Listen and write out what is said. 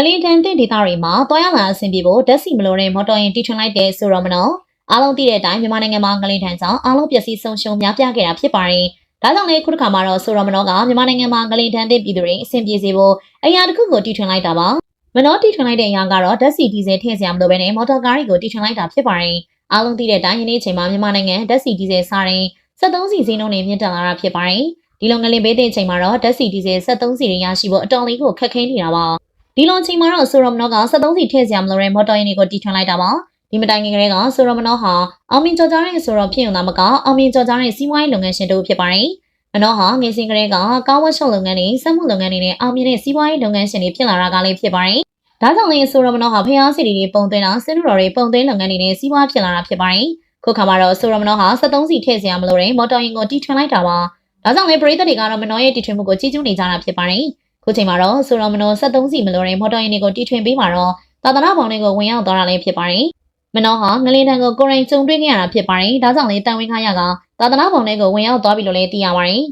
ငလင်တန်တဲ့ဒေသတွေမှာတွားရလာအဆင်ပြေဖို့ဓာတ်ဆီမလိုတဲ့မော်တော်ယာဉ်တီထွင်လိုက်တဲ့ဆိုတော့မနော်အားလုံးသိတဲ့အတိုင်းမြန်မာနိုင်ငံမှာငလင်တန်ကြောင့်အားလုံးပျက်စီးဆုံးရှုံးများပြားခဲ့တာဖြစ်ပါတယ်။ဒါကြောင့်လေခုတစ်ခါမှာတော့ဆိုတော့မနော်ကမြန်မာနိုင်ငံမှာငလင်တန်တဲ့ပြည်သူတွေအဆင်ပြေစေဖို့အရာတစ်ခုကိုတီထွင်လိုက်တာပါ။မနော်တီထွင်လိုက်တဲ့အရာကတော့ဓာတ်ဆီဒီဇယ်ထည့်စရာမလိုဘဲနဲ့မော်တော်ကားတွေကိုတီထွင်လိုက်တာဖြစ်ပါတယ်။အားလုံးသိတဲ့အတိုင်းယနေ့ချိန်မှာမြန်မာနိုင်ငံဓာတ်ဆီဒီဇယ်စားရင်73စီဈေးနှုန်းတွေမြင့်တက်လာတာဖြစ်ပါတယ်။ဒီလိုငလင်ဘေးတဲ့ချိန်မှာတော့ဓာတ်ဆီဒီဇယ်73စီတွေရရှိဖို့အတော်လေးကိုခက်ခဲနေတာပါ။ ဒီလိုချိန်မှာတော့ဆိုရမနောက73စီထည့်စရာမလိုတဲ့မော်တော်ယာဉ်တွေကိုတီထွင်လိုက်တာပါဒီမတိုင်ခင်ကလေးကဆိုရမနောဟာအောင်မြင်ကြော်ကြားတဲ့ဆိုတော့ဖြစ်ုံသာမကအောင်မြင်ကြော်ကြားတဲ့စီးပွားရေးလုပ်ငန်းရှင်တို့ဖြစ်ပါတယ်မနောဟာငယ်စဉ်ကလေးကကားဝတ်ရှုပ်လုပ်ငန်းတွေစက်မှုလုပ်ငန်းတွေနဲ့အောင်မြင်တဲ့စီးပွားရေးလုပ်ငန်းရှင်တွေဖြစ်လာတာကလေးဖြစ်ပါတယ်ဒါကြောင့်လည်းဆိုရမနောဟာဖျားစီတွေပုံသွင်းတာစင်လူတော်တွေပုံသွင်းလုပ်ငန်းတွေနဲ့စီးပွားဖြစ်လာတာဖြစ်ပါတယ်ခုခါမှာတော့ဆိုရမနောဟာ73စီထည့်စရာမလိုတဲ့မော်တော်ယာဉ်ကိုတီထွင်လိုက်တာပါဒါကြောင့်လည်းပရိသတ်တွေကတော့မနောရဲ့တီထွင်မှုကိုကြည့်ကျူးနေကြတာဖြစ်ပါတယ် ခုချိန်မှာတော့ဆိုရောမနော73စီမလိုတဲ့မော်တော်ယာဉ်တွေကိုတီထွင်ပေးမှာတော့သာသနာပေါင်းတွေကိုဝင်ရောက်သွားတာလည်းဖြစ်ပါတယ်။မနောဟာငလင်းတန်ကိုကိုရိုင်းကြုံတွေ့ခဲ့ရတာဖြစ်ပါတယ်။ဒါကြောင့်လေတန်ဝင်းခါရကသာသနာပေါင်းတွေကိုဝင်ရောက်သွားပြီလို့လည်းသိရပါတယ်